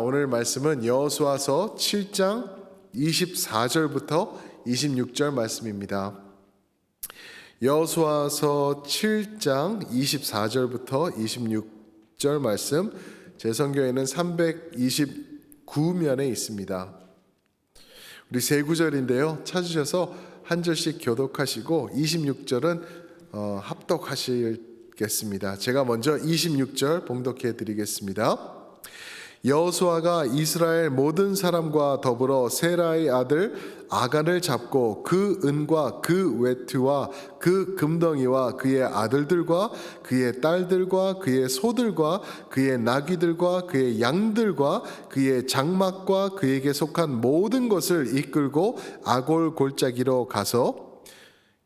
오늘 말씀은 여호수아서 7장 24절부터 26절 말씀입니다. 여호수아서 7장 24절부터 26절 말씀 제 성경에는 329면에 있습니다. 우리 세 구절인데요. 찾으셔서 한 절씩 교독하시고 26절은 어, 합독하시겠습니다. 제가 먼저 26절 봉독해 드리겠습니다. 여호수아가 이스라엘 모든 사람과 더불어 세라의 아들 아간을 잡고 그 은과 그 외투와 그 금덩이와 그의 아들들과 그의 딸들과 그의 소들과 그의 나귀들과 그의 양들과 그의 장막과 그에게 속한 모든 것을 이끌고 아골 골짜기로 가서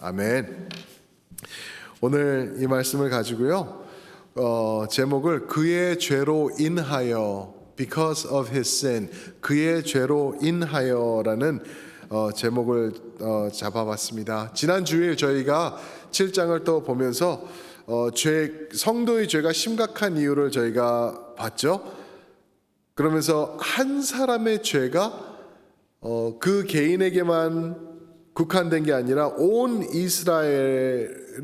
아멘. 오늘 이 말씀을 가지고요. 어, 제목을 그의 죄로 인하여 because of his sin 그의 죄로 인하여라는 어, 제목을 어, 잡아봤습니다. 지난 주일 저희가 7장을 또 보면서 어, 죄 성도의 죄가 심각한 이유를 저희가 봤죠. 그러면서 한 사람의 죄가 어, 그 개인에게만 국한된 게 아니라 온 이스라엘을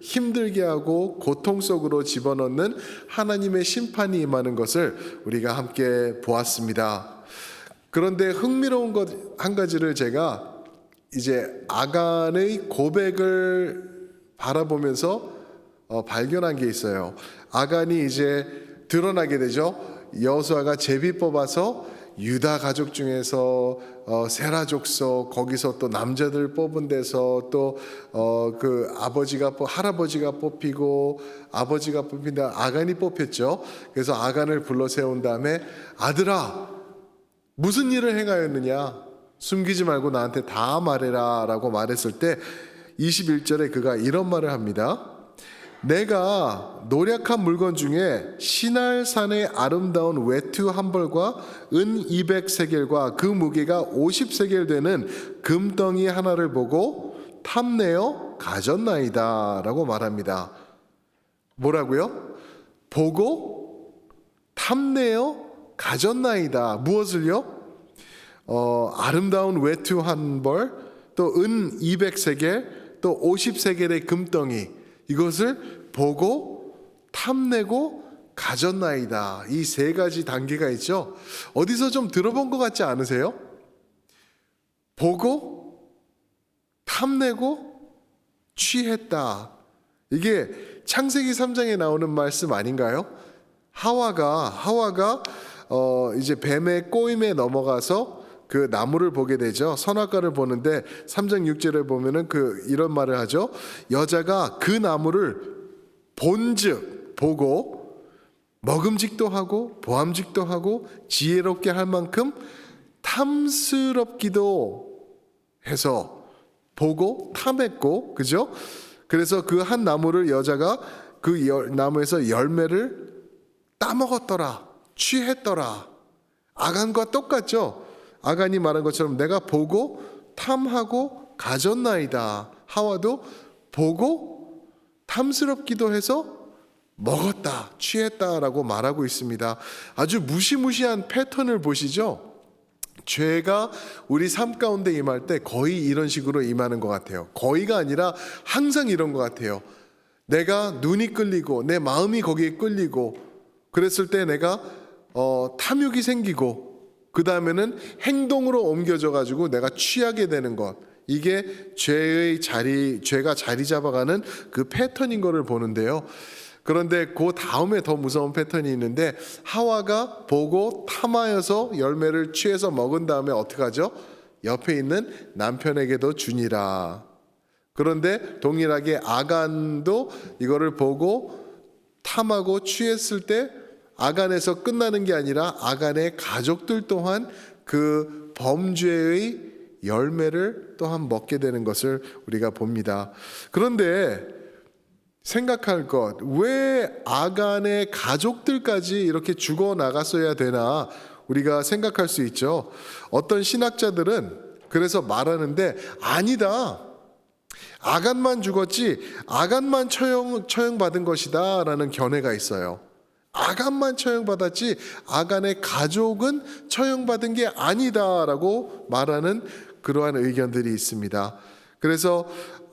힘들게 하고 고통 속으로 집어넣는 하나님의 심판이 임하는 것을 우리가 함께 보았습니다. 그런데 흥미로운 것 한 가지를 제가 이제 아간의 고백을 바라보면서 어, 발견한 게 있어요. 아간이 이제 드러나게 되죠. 여호수아가 제비 뽑아서 유다 가족 중에서 어, 세라 족속 거기서 또 남자들 뽑은 데서 또어그 아버지가 뽑 할아버지가 뽑히고 아버지가 뽑힌다 아간이 뽑혔죠. 그래서 아간을 불러 세운 다음에 아들아 무슨 일을 행하였느냐 숨기지 말고 나한테 다 말해라라고 말했을 때 21절에 그가 이런 말을 합니다. 내가 노력한 물건 중에 신할산의 아름다운 외투 한 벌과 은 200세겔과 그 무게가 50세겔 되는 금덩이 하나를 보고 탐내어 가졌나이다 라고 말합니다. 뭐라고요? 보고 탐내어 가졌나이다. 무엇을요? 어, 아름다운 외투 한 벌, 또 은 200세겔, 또 50세겔의 금덩이 이것을 보고 탐내고 가졌나이다. 이 세 가지 단계가 있죠. 어디서 좀 들어본 것 같지 않으세요? 보고 탐내고 취했다. 이게 창세기 3장에 나오는 말씀 아닌가요? 하와가 하와가 어 이제 뱀의 꼬임에 넘어가서 그 나무를 보게 되죠. 선악과를 보는데 3장 6절에 보면은 그 이런 말을 하죠. 여자가 그 나무를 본즉 보고 먹음직도 하고 보암직도 하고 지혜롭게 할 만큼 탐스럽기도 해서 보고 탐했고 그죠? 그래서 그 한 나무를 여자가 그 나무에서 열매를 따먹었더라 취했더라 아간과 똑같죠. 아간이 말한 것처럼 내가 보고 탐하고 가졌나이다. 하와도 보고 탐스럽기도 해서 먹었다, 취했다라고 말하고 있습니다. 아주 무시무시한 패턴을 보시죠? 죄가 우리 삶 가운데 임할 때 거의 이런 식으로 임하는 것 같아요. 거의가 아니라 항상 이런 것 같아요. 내가 눈이 끌리고 내 마음이 거기에 끌리고 그랬을 때 내가 어, 탐욕이 생기고 그 다음에는 행동으로 옮겨져 가지고 내가 취하게 되는 것. 이게 죄의 자리, 죄가 자리 잡아가는 그 패턴인 것을 보는데요. 그런데 그 다음에 더 무서운 패턴이 있는데 하와가 보고 탐하여서 열매를 취해서 먹은 다음에 어떻게 하죠? 옆에 있는 남편에게도 주니라. 그런데 동일하게 아간도 이거를 보고 탐하고 취했을 때 아간에서 끝나는 게 아니라 아간의 가족들 또한 그 범죄의 열매를 또한 먹게 되는 것을 우리가 봅니다. 그런데 생각할 것, 왜 아간의 가족들까지 이렇게 죽어 나갔어야 되나 우리가 생각할 수 있죠. 어떤 신학자들은 그래서 말하는데 아니다. 아간만 죽었지 아간만 처형 처형받은 것이다라는 견해가 있어요. 아간만 처형받았지 아간의 가족은 처형받은 게 아니다라고 말하는 그러한 의견들이 있습니다. 그래서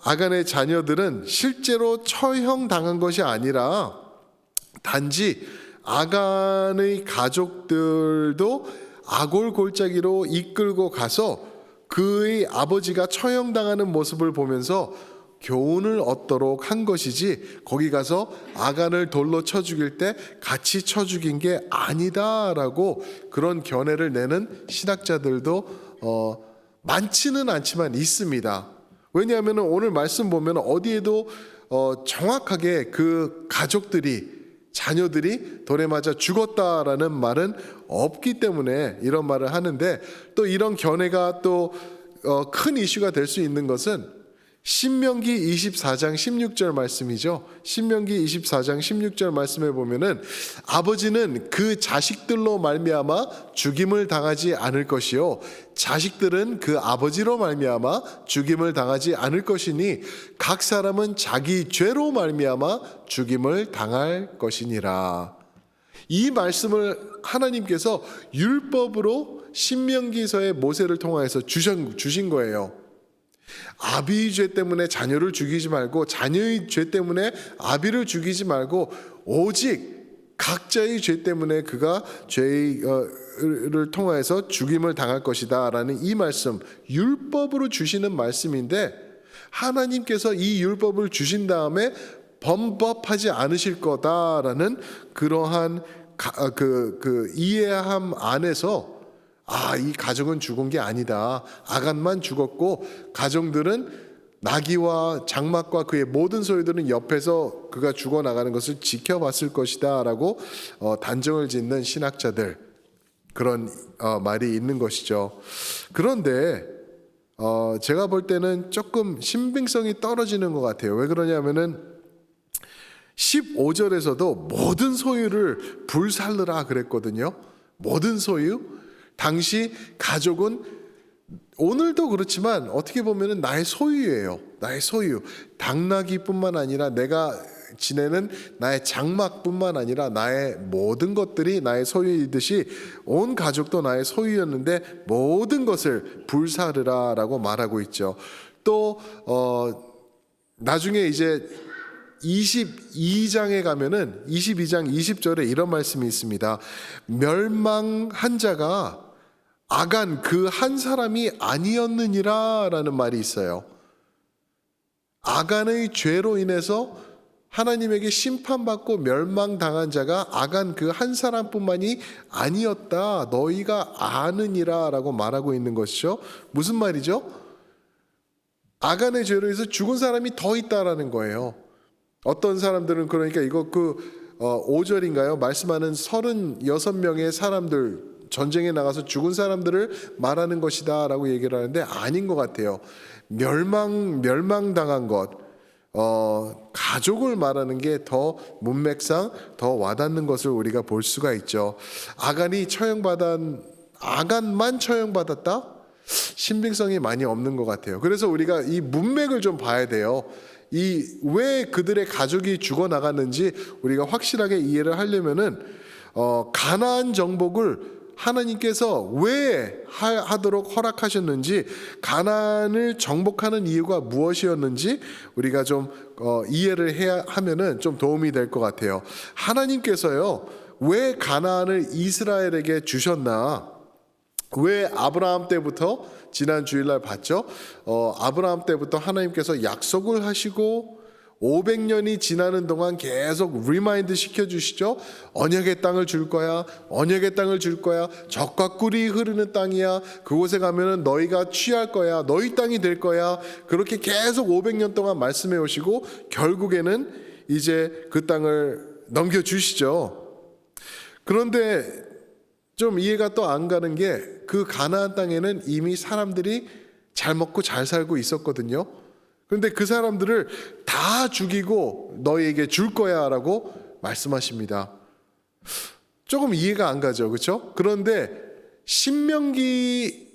아간의 자녀들은 실제로 처형당한 것이 아니라 단지 아간의 가족들도 아골 골짜기로 이끌고 가서 그의 아버지가 처형당하는 모습을 보면서 교훈을 얻도록 한 것이지 거기 가서 아간을 돌로 쳐 죽일 때 같이 쳐 죽인 게 아니다라고 그런 견해를 내는 신학자들도 어, 많지는 않지만 있습니다. 왜냐하면 오늘 말씀 보면 어디에도 어, 정확하게 그 가족들이 자녀들이 돌에 맞아 죽었다라는 말은 없기 때문에 이런 말을 하는데 또 이런 견해가 또 어, 큰 이슈가 될 수 있는 것은 신명기 24장 16절 말씀이죠. 신명기 24장 16절 말씀에 보면은 아버지는 그 자식들로 말미암아 죽임을 당하지 않을 것이요 자식들은 그 아버지로 말미암아 죽임을 당하지 않을 것이니 각 사람은 자기 죄로 말미암아 죽임을 당할 것이니라. 이 말씀을 하나님께서 율법으로 신명기서의 모세를 통하여서 주신, 주신 거예요. 아비의 죄 때문에 자녀를 죽이지 말고 자녀의 죄 때문에 아비를 죽이지 말고 오직 각자의 죄 때문에 그가 죄를 통하여서 죽임을 당할 것이다라는 이 말씀 율법으로 주시는 말씀인데 하나님께서 이 율법을 주신 다음에 범법하지 않으실 거다라는 그러한 그, 그 이해함 안에서 아, 이 가족은 죽은 게 아니다. 아간만 죽었고 가정들은 나귀와 장막과 그의 모든 소유들은 옆에서 그가 죽어 나가는 것을 지켜봤을 것이다라고 어, 단정을 짓는 신학자들 그런 어, 말이 있는 것이죠. 그런데 어, 제가 볼 때는 조금 신빙성이 떨어지는 것 같아요. 왜 그러냐면은 15절에서도 모든 소유를 불살르라 그랬거든요. 모든 소유. 당시 가족은 오늘도 그렇지만 어떻게 보면은 나의 소유예요. 나의 소유. 당나귀뿐만 아니라 내가 지내는 나의 장막뿐만 아니라 나의 모든 것들이 나의 소유이듯이 온 가족도 나의 소유였는데 모든 것을 불사르라라고 말하고 있죠. 또 어, 나중에 이제 22장에 가면은 22장 20절에 이런 말씀이 있습니다. 멸망한 자가 아간 그 한 사람이 아니었느니라 라는 말이 있어요. 아간의 죄로 인해서 하나님에게 심판받고 멸망당한 자가 아간 그 한 사람뿐만이 아니었다. 너희가 아느니라 라고 말하고 있는 것이죠. 무슨 말이죠? 아간의 죄로 인해서 죽은 사람이 더 있다라는 거예요. 어떤 사람들은 그러니까 이거 그 어, 5절인가요? 말씀하는 36명의 사람들 전쟁에 나가서 죽은 사람들을 말하는 것이다라고 얘기를 하는데 아닌 것 같아요. 멸망 멸망당한 것, 어, 가족을 말하는 게 더 문맥상 더 와닿는 것을 우리가 볼 수가 있죠. 아간이 처형받은 아간만 처형받았다? 신빙성이 많이 없는 것 같아요. 그래서 우리가 이 문맥을 좀 봐야 돼요. 이 왜 그들의 가족이 죽어 나갔는지 우리가 확실하게 이해를 하려면은 어, 가나안 정복을 하나님께서 왜 하도록 허락하셨는지 가난을 정복하는 이유가 무엇이었는지 우리가 좀 어, 이해를 해야 하면은 좀 도움이 될 것 같아요. 하나님께서요 왜 가나안을 이스라엘에게 주셨나? 왜 아브라함 때부터 지난 주일날 봤죠? 어, 아브라함 때부터 하나님께서 약속을 하시고 500년이 지나는 동안 계속 리마인드 시켜 주시죠. 언약의 땅을 줄 거야. 언약의 땅을 줄 거야. 적과 꿀이 흐르는 땅이야. 그곳에 가면은 너희가 취할 거야. 너희 땅이 될 거야. 그렇게 계속 500년 동안 말씀해 오시고 결국에는 이제 그 땅을 넘겨 주시죠. 그런데 좀 이해가 또 안 가는 게 그 가나안 땅에는 이미 사람들이 잘 먹고 잘 살고 있었거든요. 그런데 그 사람들을 다 죽이고 너희에게 줄 거야 라고 말씀하십니다. 조금 이해가 안 가죠. 그렇죠? 그런데 신명기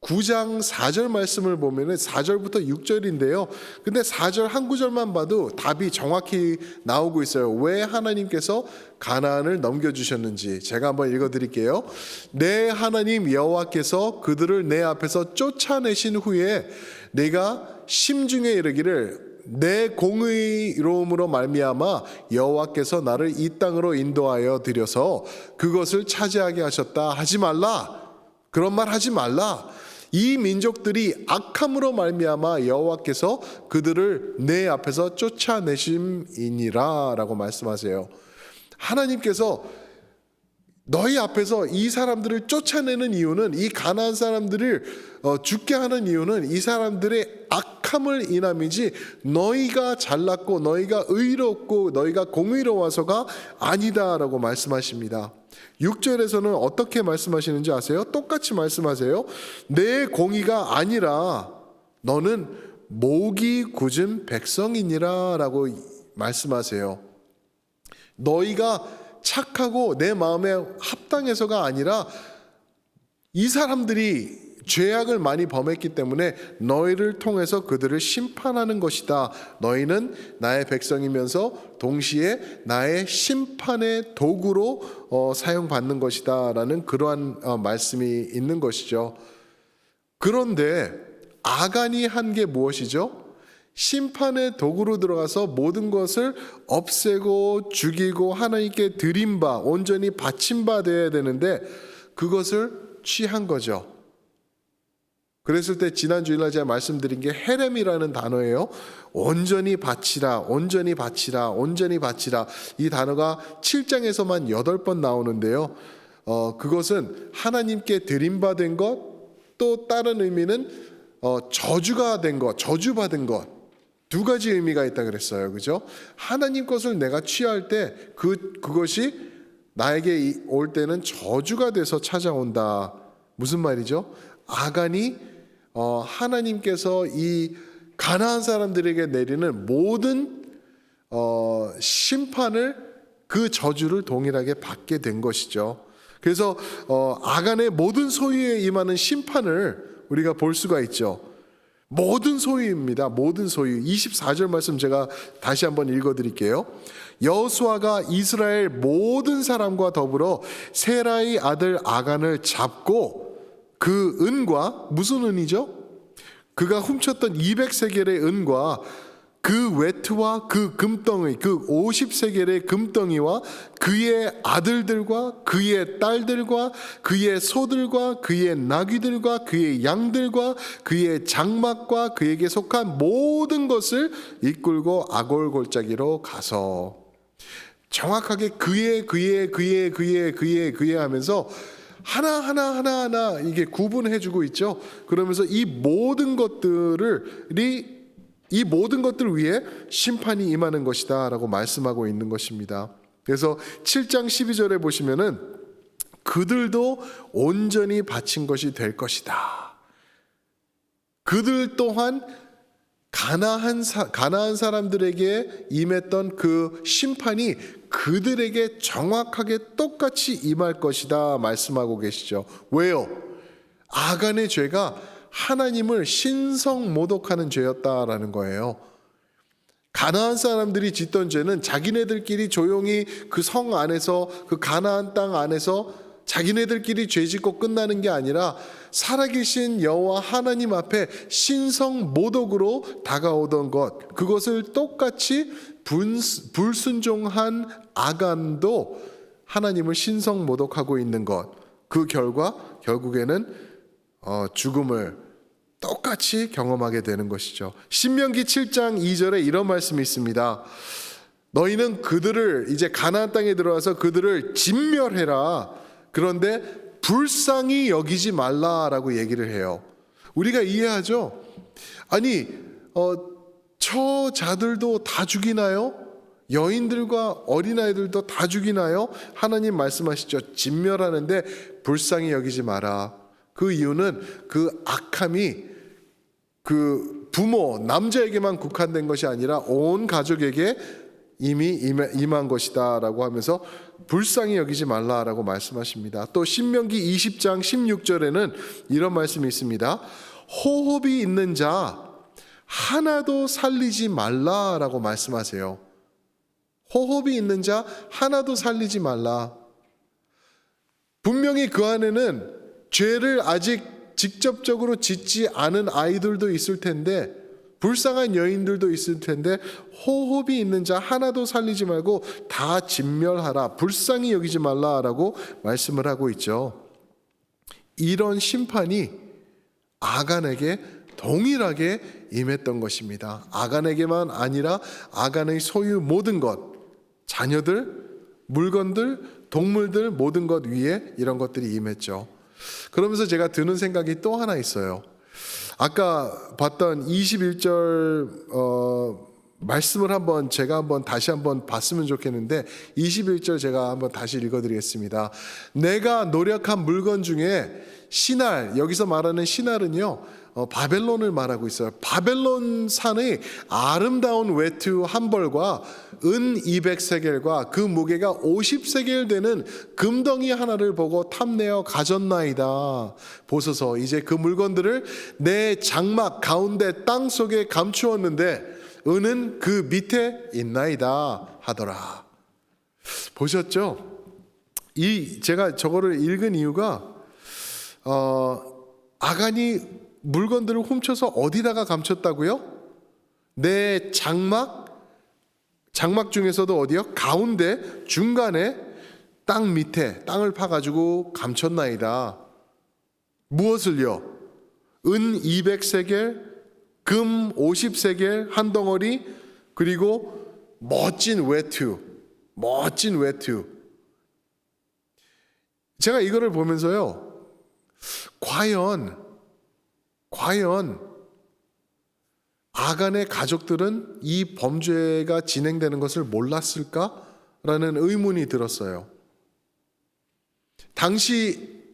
9장 4절 말씀을 보면은 4절부터 6절인데요. 근데 4절 한 구절만 봐도 답이 정확히 나오고 있어요. 왜 하나님께서 가나안을 넘겨 주셨는지 제가 한번 읽어 드릴게요. 내 하나님 여호와께서 그들을 내 앞에서 쫓아내신 후에 내가 심중에 이르기를 내 공의로움으로 말미암아 여호와께서 나를 이 땅으로 인도하여 드려서 그것을 차지하게 하셨다 하지 말라 그런 말 하지 말라 이 민족들이 악함으로 말미암아 여호와께서 그들을 내 앞에서 쫓아내심이니라라고 말씀하세요. 하나님께서 너희 앞에서 이 사람들을 쫓아내는 이유는 이 가나안 사람들을 어, 죽게 하는 이유는 이 사람들의 악함을 인함이지 너희가 잘났고 너희가 의롭고 너희가 공의로워서가 아니다라고 말씀하십니다. 6절에서는 어떻게 말씀하시는지 아세요? 똑같이 말씀하세요. 내 공의가 아니라 너는 목이 굳은 백성이니라라고 말씀하세요. 너희가 착하고 내 마음에 합당해서가 아니라 이 사람들이 죄악을 많이 범했기 때문에 너희를 통해서 그들을 심판하는 것이다. 너희는 나의 백성이면서 동시에 나의 심판의 도구로 어, 사용받는 것이다 라는 그러한 어, 말씀이 있는 것이죠. 그런데 아간이 한 게 무엇이죠? 심판의 도구로 들어가서 모든 것을 없애고 죽이고 하나님께 드린 바 온전히 바친 바 되어야 되는데 그것을 취한 거죠. 그랬을 때 지난 주일날 제가 말씀드린 게 헤렘이라는 단어예요. 온전히 바치라, 온전히 바치라, 온전히 바치라. 이 단어가 7장에서만 8번 나오는데요. 어, 그것은 하나님께 드림받은 것, 또 다른 의미는 어, 저주가 된 것, 저주받은 것. 두 가지 의미가 있다 그랬어요. 그죠? 하나님 것을 내가 취할 때 그 그것이 나에게 올 때는 저주가 돼서 찾아온다. 무슨 말이죠? 아간이 어, 하나님께서 이 가나안 사람들에게 내리는 모든 어, 심판을 그 저주를 동일하게 받게 된 것이죠. 그래서 어, 아간의 모든 소유에 임하는 심판을 우리가 볼 수가 있죠. 모든 소유입니다. 모든 소유. 24절 말씀 제가 다시 한번 읽어 드릴게요. 여수아가 이스라엘 모든 사람과 더불어 세라의 아들 아간을 잡고 그 은과 무슨 은이죠? 그가 훔쳤던 200세겔의 은과 그 외투와 그 금덩이, 그 50세겔의 금덩이와 그의 아들들과 그의 딸들과 그의 소들과 그의 나귀들과 그의 양들과 그의 장막과 그에게 속한 모든 것을 이끌고 아골 골짜기로 가서 정확하게 그의 그의 그의 그의 그의 그의 하면서 하나 하나 하나 하나 이게 구분해 주고 있죠. 그러면서 이 모든 것들이 이 모든 것들 위해 심판이 임하는 것이다 라고 말씀하고 있는 것입니다. 그래서 7장 12절에 보시면은 그들도 온전히 바친 것이 될 것이다. 그들 또한 가나한 사, 가나안 사람들에게 임했던 그 심판이 그들에게 정확하게 똑같이 임할 것이다 말씀하고 계시죠. 왜요? 아간의 죄가 하나님을 신성 모독하는 죄였다라는 거예요. 가나안 사람들이 짓던 죄는 자기네들끼리 조용히 그 성 안에서 그 가나안 땅 안에서 자기네들끼리 죄짓고 끝나는 게 아니라 살아계신 여호와 하나님 앞에 신성 모독으로 다가오던 것 그것을 똑같이 불순종한 아간도 하나님을 신성 모독하고 있는 것 그 결과 결국에는 어, 죽음을 똑같이 경험하게 되는 것이죠. 신명기 7장 2절에 이런 말씀이 있습니다. 너희는 그들을 이제 가나안 땅에 들어와서 그들을 진멸해라. 그런데 불쌍히 여기지 말라라고 얘기를 해요. 우리가 이해하죠? 아니, 어, 저 자들도 다 죽이나요? 여인들과 어린아이들도 다 죽이나요? 하나님 말씀하시죠. 진멸하는데 불쌍히 여기지 마라. 그 이유는 그 악함이 그 부모 남자에게만 국한된 것이 아니라 온 가족에게 이미 임한 것이다라고 하면서 불쌍히 여기지 말라라고 말씀하십니다. 또 신명기 20장 16절에는 이런 말씀이 있습니다. 호흡이 있는 자 하나도 살리지 말라라고 말씀하세요. 호흡이 있는 자 하나도 살리지 말라. 분명히 그 안에는 죄를 아직 직접적으로 짓지 않은 아이들도 있을 텐데 불쌍한 여인들도 있을 텐데 호흡이 있는 자 하나도 살리지 말고 다 진멸하라 불쌍히 여기지 말라라고 말씀을 하고 있죠. 이런 심판이 아간에게 동일하게 임했던 것입니다. 아간에게만 아니라 아간의 소유 모든 것, 자녀들, 물건들, 동물들 모든 것 위에 이런 것들이 임했죠. 그러면서 제가 드는 생각이 또 하나 있어요. 아까 봤던 21절 어, 말씀을 한번 제가 한번 다시 한번 봤으면 좋겠는데 21절 제가 한번 다시 읽어드리겠습니다. 내가 노력한 물건 중에 신할 여기서 말하는 신할은요 어, 바벨론을 말하고 있어요. 바벨론 산의 아름다운 외투 한 벌과 은 200세겔과 그 무게가 50세겔 되는 금덩이 하나를 보고 탐내어 가졌나이다. 보소서 이제 그 물건들을 내 장막 가운데 땅 속에 감추었는데 은은 그 밑에 있나이다 하더라. 보셨죠? 이 제가 저거를 읽은 이유가 어, 아간이 물건들을 훔쳐서 어디다가 감췄다고요? 내 장막 장막 중에서도 어디요? 가운데 중간에 땅 밑에 땅을 파가지고 감췄나이다. 무엇을요? 은 200세겔, 금 50세겔 한 덩어리, 그리고 멋진 외투, 멋진 외투. 제가 이거를 보면서요, 과연, 과연 아간의 가족들은 이 범죄가 진행되는 것을 몰랐을까라는 의문이 들었어요. 당시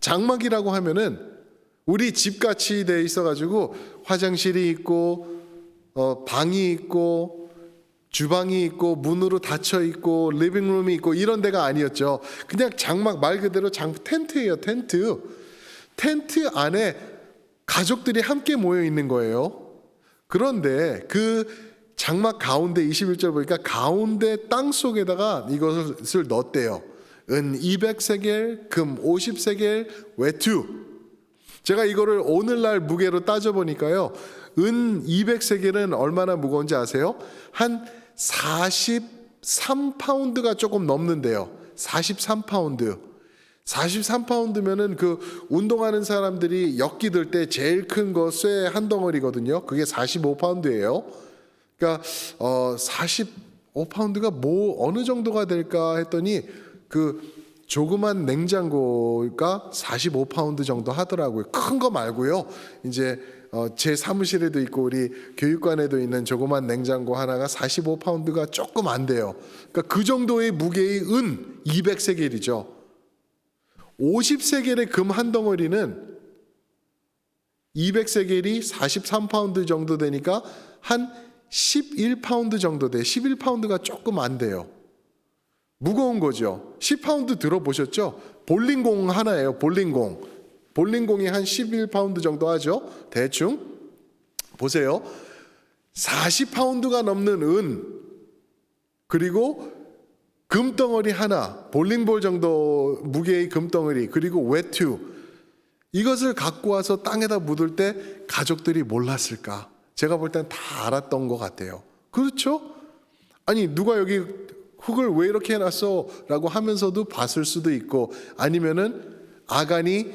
장막이라고 하면은 우리 집 같이 돼 있어 가지고 화장실이 있고 어, 방이 있고 주방이 있고 문으로 닫혀 있고 리빙룸이 있고 이런 데가 아니었죠. 그냥 장막 말 그대로 장 텐트예요, 텐트. 텐트 안에 가족들이 함께 모여 있는 거예요. 그런데 그 장막 가운데 21절 보니까 가운데 땅 속에다가 이것을 넣었대요. 은 200세겔, 금 50세겔, 외투. 제가 이거를 오늘날 무게로 따져 보니까요. 은 200세겔은 얼마나 무거운지 아세요? 한 43파운드가 조금 넘는데요. 43파운드. 43파운드면은 그 운동하는 사람들이 역기 들 때 제일 큰 거 쇠 한 덩어리거든요. 그게 45파운드예요. 그러니까 어 45파운드가 뭐 어느 정도가 될까 했더니 그 조그만 냉장고가 45파운드 정도 하더라고요. 큰 거 말고요. 이제 어, 제 사무실에도 있고 우리 교육관에도 있는 조그만 냉장고 하나가 45파운드가 조금 안 돼요. 그러니까 그 정도의 무게의 은 200세겔이죠. 50세겔의 금 한 덩어리는 200세겔이 43파운드 정도 되니까 한 11파운드 정도 돼. 11파운드가 조금 안 돼요. 무거운 거죠. 10파운드 들어보셨죠? 볼링공 하나예요. 볼링공. 볼링공이 한 11파운드 정도 하죠. 대충 보세요. 40파운드가 넘는 은 그리고 금덩어리 하나, 볼링볼 정도 무게의 금덩어리, 그리고 외투 이것을 갖고 와서 땅에다 묻을 때 가족들이 몰랐을까? 제가 볼 땐 다 알았던 것 같아요. 그렇죠? 아니 누가 여기 흙을 왜 이렇게 해놨어? 라고 하면서도 봤을 수도 있고 아니면은 아간이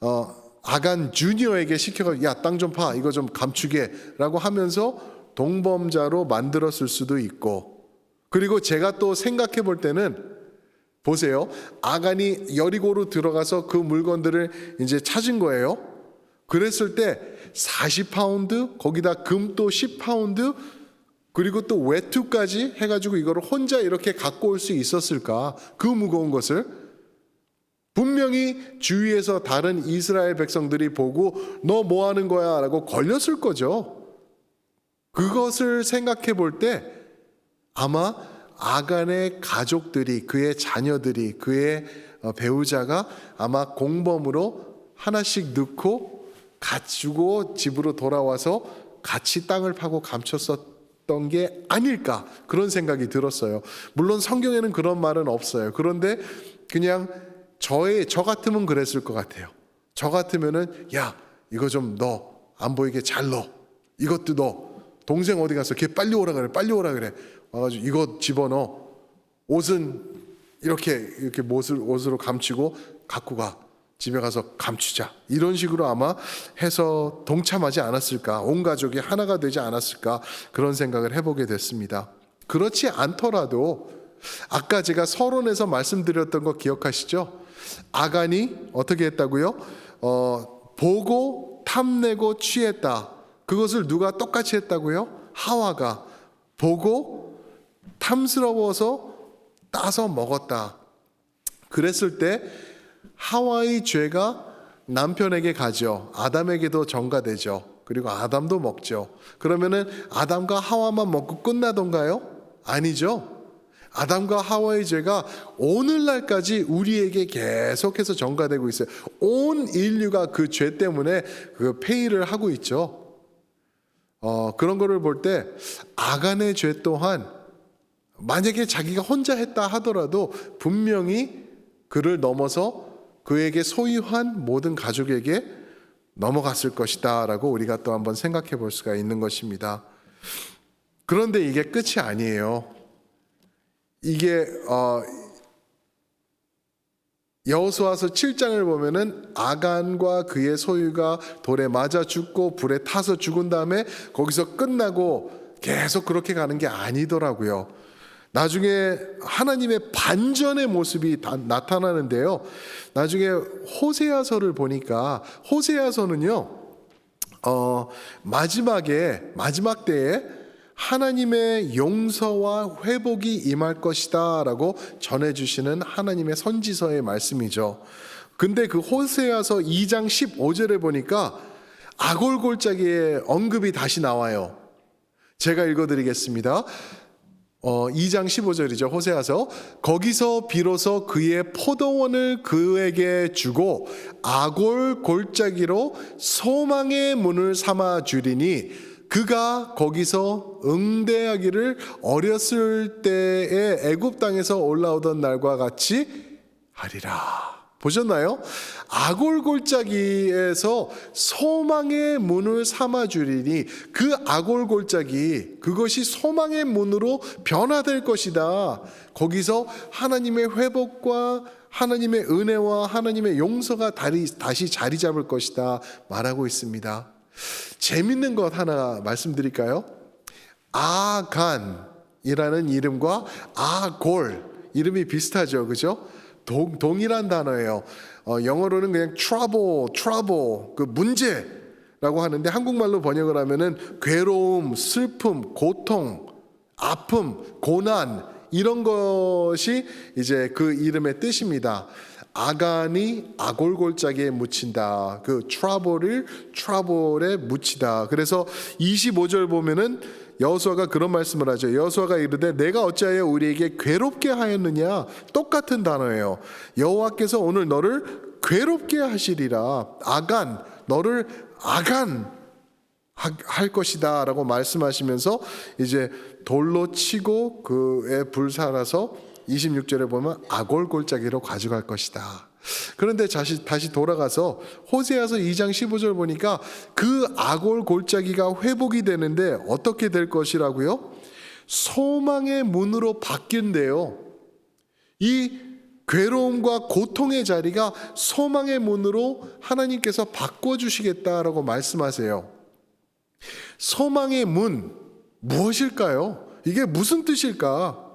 어, 아간 주니어에게 시켜가 야 땅 좀 파 이거 좀 감추게 라고 하면서 동범자로 만들었을 수도 있고 그리고 제가 또 생각해 볼 때는 보세요 아간이 여리고로 들어가서 그 물건들을 이제 찾은 거예요. 그랬을 때 40파운드 거기다 금 또 10파운드 그리고 또 외투까지 해가지고 이거를 혼자 이렇게 갖고 올 수 있었을까? 그 무거운 것을 분명히 주위에서 다른 이스라엘 백성들이 보고 너 뭐 하는 거야? 라고 걸렸을 거죠. 그것을 생각해 볼때 아마 아간의 가족들이 그의 자녀들이 그의 어, 배우자가 아마 공범으로 하나씩 넣고 가지고 집으로 돌아와서 같이 땅을 파고 감췄었던 게 아닐까 그런 생각이 들었어요. 물론 성경에는 그런 말은 없어요. 그런데 그냥 저의 저 같으면 그랬을 것 같아요. 저 같으면은 야 이거 좀 넣어 안 보이게 잘 넣어 이것도 넣어 동생 어디 갔어? 걔 빨리 오라 그래 빨리 오라 그래 와가지고 이거 집어넣어 옷은 이렇게 이렇게 옷을 옷으로 감추고 갖고 가 집에 가서 감추자 이런 식으로 아마 해서 동참하지 않았을까 온 가족이 하나가 되지 않았을까 그런 생각을 해보게 됐습니다. 그렇지 않더라도 아까 제가 서론에서 말씀드렸던 거 기억하시죠? 아간이 어떻게 했다고요? 어, 보고 탐내고 취했다. 그것을 누가 똑같이 했다고요? 하와가 보고 탐스러워서 따서 먹었다. 그랬을 때 하와의 죄가 남편에게 가죠. 아담에게도 전가되죠. 그리고 아담도 먹죠. 그러면은 아담과 하와만 먹고 끝나던가요? 아니죠. 아담과 하와의 죄가 오늘날까지 우리에게 계속해서 전가되고 있어요. 온 인류가 그 죄 때문에 그 페이를 하고 있죠. 어, 그런 거를 볼 때 아간의 죄 또한 만약에 자기가 혼자 했다 하더라도 분명히 그를 넘어서 그에게 소유한 모든 가족에게 넘어갔을 것이다라고 우리가 또 한번 생각해 볼 수가 있는 것입니다. 그런데 이게 끝이 아니에요. 이게 어 여호수아서 7장을 보면은 아간과 그의 소유가 돌에 맞아 죽고 불에 타서 죽은 다음에 거기서 끝나고 계속 그렇게 가는 게 아니더라고요. 나중에 하나님의 반전의 모습이 다, 나타나는데요. 나중에 호세아서를 보니까 호세아서는요. 어, 마지막에 마지막 때에 하나님의 용서와 회복이 임할 것이다라고 전해 주시는 하나님의 선지서의 말씀이죠. 근데 그 호세아서 2장 15절에 보니까 아골골짜기의 언급이 다시 나와요. 제가 읽어 드리겠습니다. 어, 2장 15절이죠. 호세아서 거기서 비로소 그의 포도원을 그에게 주고 아골 골짜기로 소망의 문을 삼아 주리니 그가 거기서 응대하기를 어렸을 때에 애굽 땅에서 올라오던 날과 같이 하리라. 보셨나요? 아골 골짜기에서 소망의 문을 삼아 주리니 그 아골 골짜기 그것이 소망의 문으로 변화될 것이다. 거기서 하나님의 회복과 하나님의 은혜와 하나님의 용서가 다시 자리 잡을 것이다 말하고 있습니다. 재밌는 것 하나 말씀드릴까요? 아간이라는 이름과 아골 이름이 비슷하죠, 그죠? 동, 동일한 단어예요. 어, 영어로는 그냥 trouble, trouble, 그 문제라고 하는데 한국말로 번역을 하면은 괴로움, 슬픔, 고통, 아픔, 고난 이런 것이 이제 그 이름의 뜻입니다. 아간이 아골골짜기에 묻힌다. 그 트러블을 트러블에 묻히다. 그래서 25절 보면은 여호수아가 그런 말씀을 하죠. 여호수아가 이르되 내가 어찌하여 우리에게 괴롭게 하였느냐? 똑같은 단어예요. 여호와께서 오늘 너를 괴롭게 하시리라. 아간 너를 아간 할 것이다라고 말씀하시면서 이제 돌로 치고 그에 불살아서 26절에 보면 아골 골짜기로 가져갈 것이다. 그런데 다시, 다시 돌아가서 호세아서 2장 15절 보니까 그 아골 골짜기가 회복이 되는데 어떻게 될 것이라고요? 소망의 문으로 바뀐대요. 이 괴로움과 고통의 자리가 소망의 문으로 하나님께서 바꿔주시겠다라고 말씀하세요. 소망의 문, 무엇일까요? 이게 무슨 뜻일까?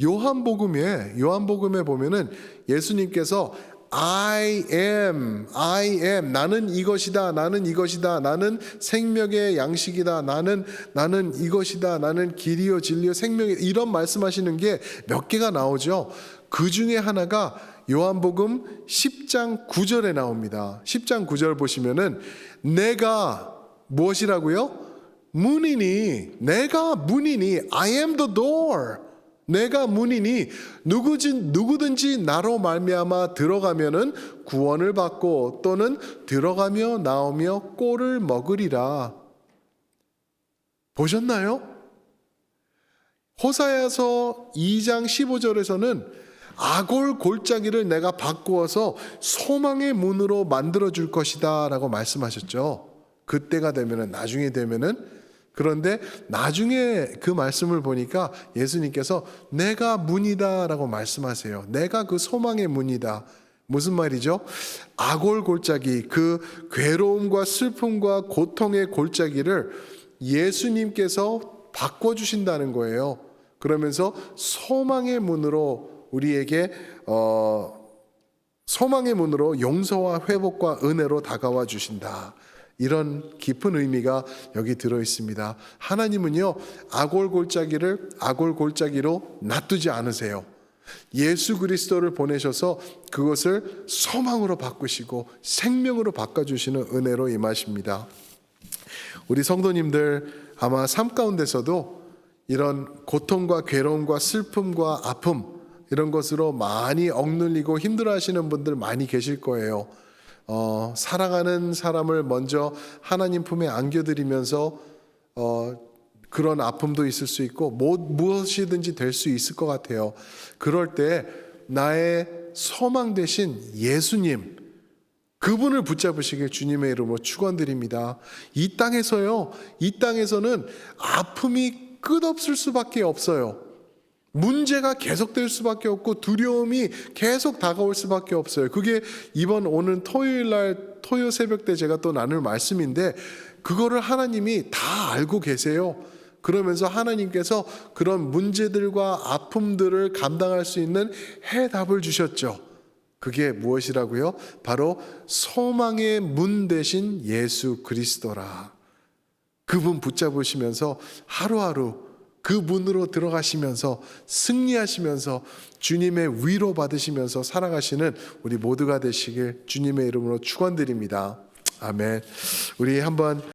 요한복음에 요한복음에 보면은 예수님께서 I am, I am. 나는 이것이다. 나는 이것이다. 나는 생명의 양식이다. 나는 나는 이것이다. 나는 길이요 진리요 생명이 이런 말씀하시는 게 몇 개가 나오죠. 그 중에 하나가 요한복음 10장 9절에 나옵니다. 10장 9절 보시면은 내가 무엇이라고요? 문이니 내가 문이니 I am the door. 내가 문이니 누구지 누구든지 나로 말미암아 들어가면은 구원을 받고 또는 들어가며 나오며 꼴을 먹으리라. 보셨나요? 호사야서 2장 15절에서는 아골 골짜기를 내가 바꾸어서 소망의 문으로 만들어 줄 것이다라고 말씀하셨죠. 그때가 되면은 나중에 되면은 그런데 나중에 그 말씀을 보니까 예수님께서 내가 문이다라고 말씀하세요. 내가 그 소망의 문이다. 무슨 말이죠? 아골 골짜기, 그 괴로움과 슬픔과 고통의 골짜기를 예수님께서 바꿔주신다는 거예요. 그러면서 소망의 문으로 우리에게 어, 소망의 문으로 용서와 회복과 은혜로 다가와 주신다. 이런 깊은 의미가 여기 들어 있습니다. 하나님은요, 아골 골짜기를 아골 골짜기로 놔두지 않으세요. 예수 그리스도를 보내셔서 그것을 소망으로 바꾸시고 생명으로 바꿔주시는 은혜로 임하십니다. 우리 성도님들 아마 삶 가운데서도 이런 고통과 괴로움과 슬픔과 아픔 이런 것으로 많이 억눌리고 힘들어 하시는 분들 많이 계실 거예요. 어, 사랑하는 사람을 먼저 하나님 품에 안겨드리면서 어, 그런 아픔도 있을 수 있고 뭐, 무엇이든지 될 수 있을 것 같아요. 그럴 때 나의 소망 대신 예수님 그분을 붙잡으시길 주님의 이름으로 축원드립니다. 이 땅에서요. 이 땅에서는 아픔이 끝없을 수밖에 없어요. 문제가 계속될 수밖에 없고 두려움이 계속 다가올 수밖에 없어요. 그게 이번 오는 토요일 날 토요 새벽 때 제가 또 나눌 말씀인데 그거를 하나님이 다 알고 계세요. 그러면서 하나님께서 그런 문제들과 아픔들을 감당할 수 있는 해답을 주셨죠. 그게 무엇이라고요? 바로 소망의 문 대신 예수 그리스도라. 그분 붙잡으시면서 하루하루 그 문으로 들어가시면서 승리하시면서 주님의 위로 받으시면서 살아가시는 우리 모두가 되시길 주님의 이름으로 축원드립니다. 아멘. 우리 한번